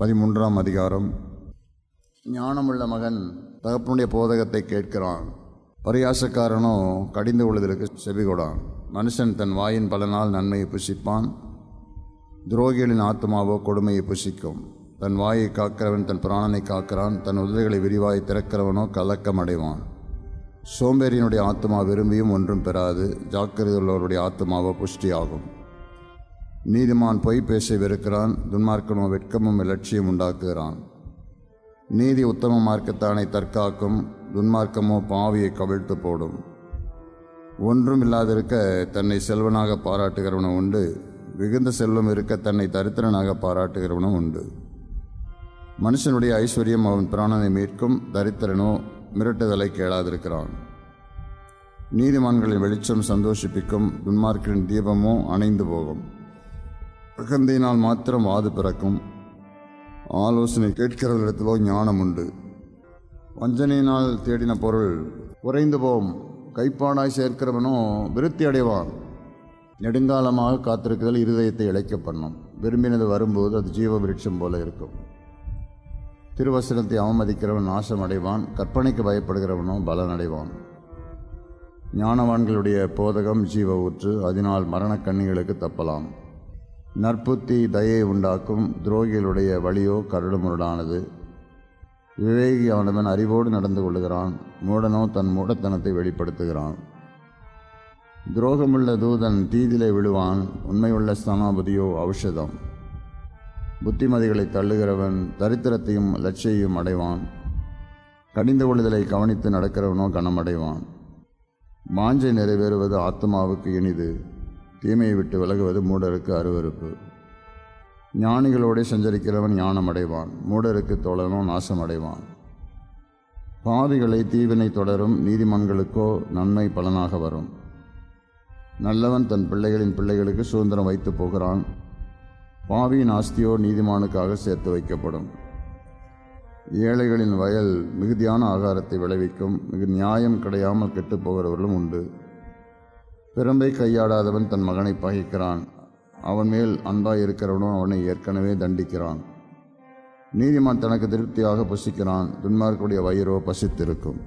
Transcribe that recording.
பதிமூன்றாம் அதிகாரம். ஞானமுள்ள மகன் தகப்பனுடைய போதகத்தை கேட்கிறான். பரியாசக்காரனோ கடிந்து கொள்வதற்கு செவிகொடான் மனுஷன் தன் வாயின் பலனால் நன்மையை புசிப்பான். துரோகிகளின் ஆத்மாவோ கொடுமையை புசிக்கும். தன் வாயை காக்கிறவன் தன் பிராணனை காக்கிறான். தன் உதவிகளை விரிவாய் திறக்கிறவனோ கலக்கம் அடைவான் சோம்பேறியினுடைய ஆத்மா விரும்பியும் ஒன்றும் பெறாது. ஜாக்கிரதையுள்ளவருடைய ஆத்மாவோ புஷ்டியாகும். நீதிமான் பொய் பேச வெறுக்கிறான் துன்மார்க்கனோ வெட்கமும் இலட்சியம் உண்டாக்குகிறான். நீதி உத்தம மார்க்கத்தானை தற்காக்கும் துன்மார்க்கமோ பாவியை கவிழ்த்து போடும். ஒன்றும் இல்லாதிருக்க தன்னை செல்வனாக பாராட்டுகிறவனும் உண்டு மிகுந்த செல்வம் இருக்க தன்னை தரித்திரனாக பாராட்டுகிறவனும் உண்டு. மனுஷனுடைய ஐஸ்வர்யம் அவன் பிராணனை மீட்கும் தரித்திரனோ மிரட்டுதலை கேளாதிருக்கிறான். நீதிமான்களின் வெளிச்சம் சந்தோஷிப்பிக்கும் துன்மார்க்கின் தீபமோ அணைந்து போகும். அகந்தையினால் மாத்திரம் வாது பிறக்கும். ஆலோசனை கேட்கிறவர்களிடத்திலோ ஞானம் உண்டு. வஞ்சனையினால் தேடின பொருள் குறைந்து போம். கைப்பாடாய் சேர்க்கிறவனோ விருத்தி அடைவான். நெடுங்காலமாக காத்திருக்குதல் இருதயத்தை இழைக்க பண்ணும். விரும்பினது வரும்போது அது ஜீவ விருட்சம் போல இருக்கும். திருவசனத்தை அவமதிக்கிறவன் நாசம் அடைவான் கற்பனைக்கு பயப்படுகிறவனோ பலன் அடைவான் ஞானவான்களுடைய போதகம் ஜீவ ஊற்று அதனால் மரணக் கண்ணிகளுக்கு தப்பலாம். நற்புத்தி தயை உண்டாக்கும் துரோகிகளுடைய வழியோ கரடுமுரடானது. விவேகியானவன் அறிவோடு நடந்து கொள்ளுகிறான். மூடனோ தன் மூடத்தனத்தை வெளிப்படுத்துகிறான். துரோகமுள்ள தூதன் தீதிலே விழுவான். உண்மையுள்ள ஸ்தானாபதியோ ஔஷதம். புத்திமதிகளை தள்ளுகிறவன் தரித்திரத்தையும் லட்சியையும் அடைவான். கடிந்து கொள்ளுதலை கவனித்து நடக்கிறவனோ கனமடைவான். மாஞ்சை நிறைவேறுவது ஆத்மாவுக்கு இனிது. தீமையை விட்டு விலகுவது மூடருக்கு அருவருப்பு. ஞானிகளோடு சஞ்சரிக்கிறவன் ஞானம் அடைவான் மூடருக்கு தொடரும் நாசம் அடைவான் பாவிகளை தீவினை தொடரும் நீதிமன்களுக்கோ நன்மை பலனாக வரும். நல்லவன் தன் பிள்ளைகளின் பிள்ளைகளுக்கு சுதந்திரம் வைத்து போகிறான். பாவியின் ஆஸ்தியோ நீதிமானுக்காக சேர்த்து வைக்கப்படும். ஏழைகளின் வயல் மிகுதியான ஆகாரத்தை விளைவிக்கும். மிகு நியாயம் கிடையாமல் கெட்டுப் போகிறவர்களும் உண்டு. பிறம்பை கையாடாதவன் தன் மகனை பகைக்கிறான் அவன் மேல் அன்பாய் இருக்கிறவனோ அவனை ஏற்கனவே தண்டிக்கிறான். நீதிமான் தனக்கு திருப்தியாக புசிக்கிறான். துன்மார்க்குடைய வயிறோ பசித்திருக்கும்.